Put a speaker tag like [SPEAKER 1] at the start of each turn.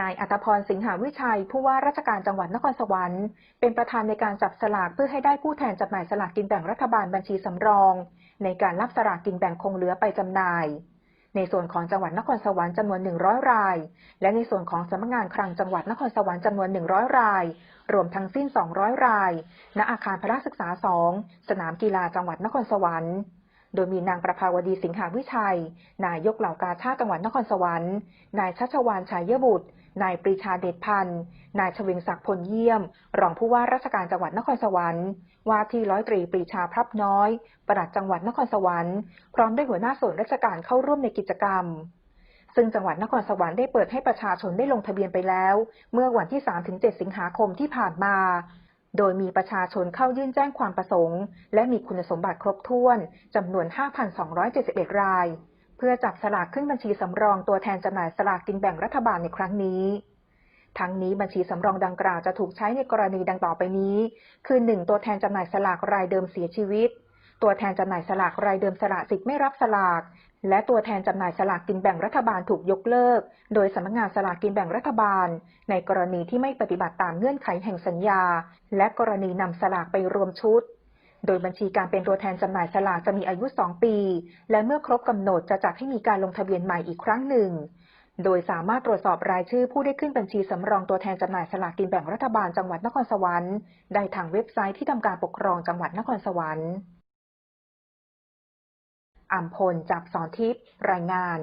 [SPEAKER 1] นายอัตพรสิงหาวิชัย ผู้ว่าราชการจังหวัดนครสวรรค์ เป็นประธานในการจับสลากเพื่อให้ได้ผู้แทนจำหน่ายสลากกินแบ่งรัฐบาลบัญชีสำรอง ในการรับสลากกินแบ่งคงเหลือไปจำหน่าย ในส่วนของจังหวัดนครสวรรค์จำนวน 100 ราย และในส่วนของสำนักงานคลังจังหวัดนครสวรรค์จำนวน 100 ราย รวมทั้งสิ้น 200 ราย ณ อาคารพระศึกษา 2 สนามกีฬาจังหวัดนครสวรรค์โดยมีนางประภาวดีสิงหาวิชัย นายกเหล่ากาชาติจังหวัดนครสวรรค์ นายชัชวานชัยบุตร นายปรีชาเดชพันธ์ นายชเวงศักดิ์พลเยี่ยม รองผู้ว่าราชการจังหวัดนครสวรรค์ ว่าที่ร้อยตรีปรีชาพรับน้อย ปลัดจังหวัดนครสวรรค์ พร้อมด้วยหัวหน้าส่วนราชการเข้าร่วมในกิจกรรม ซึ่งจังหวัดนครสวรรค์ได้เปิดให้ประชาชนได้ลงทะเบียนไปแล้ว เมื่อวันที่ 3-7 สิงหาคมที่ผ่านมาโดยมีประชาชนเข้ายื่นแจ้งความประสงค์ และมีคุณสมบัติครบถ้วนจำนวน 5,271 ราย พื่อจับสลากขึ้นบัญชีสำรองตัวแทนจำหน่ายสลากกินแบ่งรัฐบาลในครั้งนี้ ทั้งนี้บัญชีสำรองดังกล่าวจะถูกใช้ในกรณีดังต่อไปนี้ คือ 1 ตัวแทนจำหน่ายสลากรายเดิมเสียชีวิต ตัวแทนจำหน่ายสลากรายเดิมสละสิทธิ์ไม่รับสลาก และตัวแทนจำหน่ายสลากกินแบ่งรัฐบาลถูกยกเลิก โดยสำนักงานสลากกินแบ่งรัฐบาล ในกรณีที่ไม่ปฏิบัติตามเงื่อนไขแห่งสัญญา และกรณีนำสลากไปรวมชุด โดยบัญชีการเป็นตัวแทนจำหน่ายสลากจะมีอายุ 2 ปี และเมื่อครบกำหนดจะจัดให้มีการลงทะเบียนใหม่อีกครั้งหนึ่ง โดยสามารถตรวจสอบรายชื่อผู้ได้ขึ้นบัญชีสำรองตัวแทนจำหน่ายสลากกินแบ่งรัฐบาลจังหวัดนครสวรรค์ได้ทางเว็บไซต์ที่ทำการปกครองจังหวัดนครสวรรค์อัมพลจากสอนทิพย์รายงาน